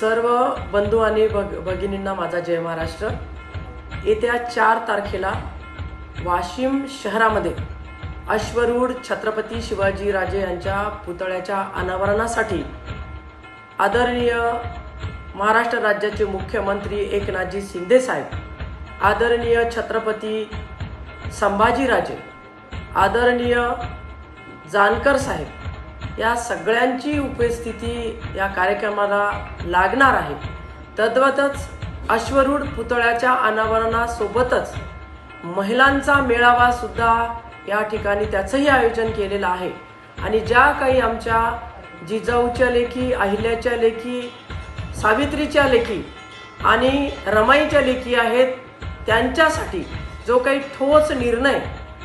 सर्व बंधू आणि भग भगिनींना माझा जय महाराष्ट्र. येत्या चार तारखेला वाशिम शहरामध्ये अश्वरूढ छत्रपती शिवाजीराजे यांच्या पुतळ्याच्या अनावरणासाठी आदरणीय महाराष्ट्र राज्याचे मुख्यमंत्री एकनाथजी शिंदे साहेब आदरणीय छत्रपती संभाजीराजे आदरणीय जानकर साहेब या सगळ्यांची उपस्थिती या कार्यक्रमाला लागणार आहे. तद्वतच अश्वरूढ पुतळ्याच्या अनावरणासोबतच महिलांचा मेळावा सुद्धा या ठिकाणी त्याचंही आयोजन केलेलं आहे. आणि ज्या काही आमच्या जिजाऊच्या लेखी अहिल्याच्या लेखी सावित्रीच्या लेखी आणि रमाईच्या लेखी आहेत त्यांच्यासाठी जो काही ठोस निर्णय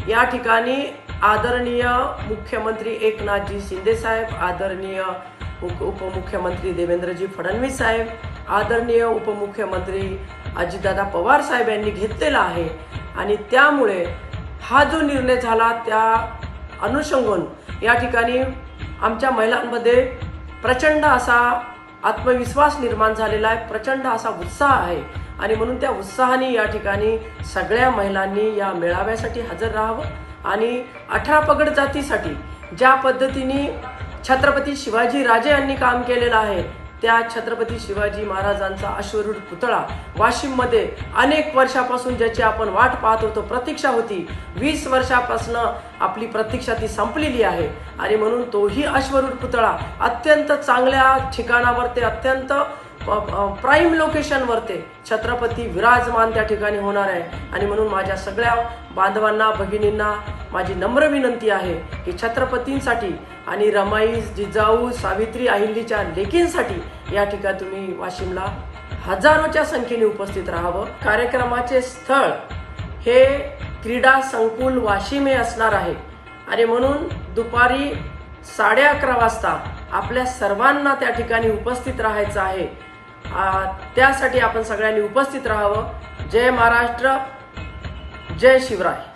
या ठिकाणी आदरणीय मुख्यमंत्री एकनाथजी शिंदे साहेब आदरणीय उप उपमुख्यमंत्री देवेंद्रजी फडणवीस साहेब आदरणीय उपमुख्यमंत्री अजितदादा पवार साहेब यांनी घेतलेला आहे. आणि त्यामुळे हा जो निर्णय झाला त्या अनुषंगून या ठिकाणी आमच्या महिलांमध्ये प्रचंड असा आत्मविश्वास निर्माण झालेला आहे. प्रचंड असा उत्साह आहे. आणि म्हणून त्या उत्साहाने या ठिकाणी सगळ्या महिलांनी या मेळाव्यासाठी हजर राहावं. आणि अठरा पगड जातीसाठी ज्या पद्धतीने छत्रपती शिवाजी राजे यांनी काम केलेलं आहे त्या छत्रपती शिवाजी महाराजांचा अश्वरूढ पुतळा वाशिममध्ये अनेक वर्षापासून ज्याची आपण वाट पाहत होतो प्रतीक्षा होती. वीस वर्षापासून आपली प्रतीक्षा ती संपलेली आहे. आणि म्हणून तोही अश्वरूढ पुतळा अत्यंत चांगल्या ठिकाणावर ते अत्यंत प्राईम लोकेशनवर ते छत्रपती विराजमान त्या ठिकाणी होणार आहे. आणि म्हणून माझ्या सगळ्या बांधवांना भगिनींना माझी नम्र विनंती आहे की छत्रपतींसाठी आणि रमाई जिजाऊ सावित्री अहिल्याच्या लेकींसाठी या ठिकाणी तुम्ही वाशिमला हजारोच्या संख्येने उपस्थित राहावं. कार्यक्रमाचे स्थळ हे क्रीडा संकुल वाशिम हे असणार आहे. आणि म्हणून दुपारी साडे अकरा वाजता आपल्या सर्वांना त्या ठिकाणी उपस्थित राहायचं आहे. त्यासाठी आपण सगळ्यांनी उपस्थित राहावं. जय महाराष्ट्र. जय शिवराय.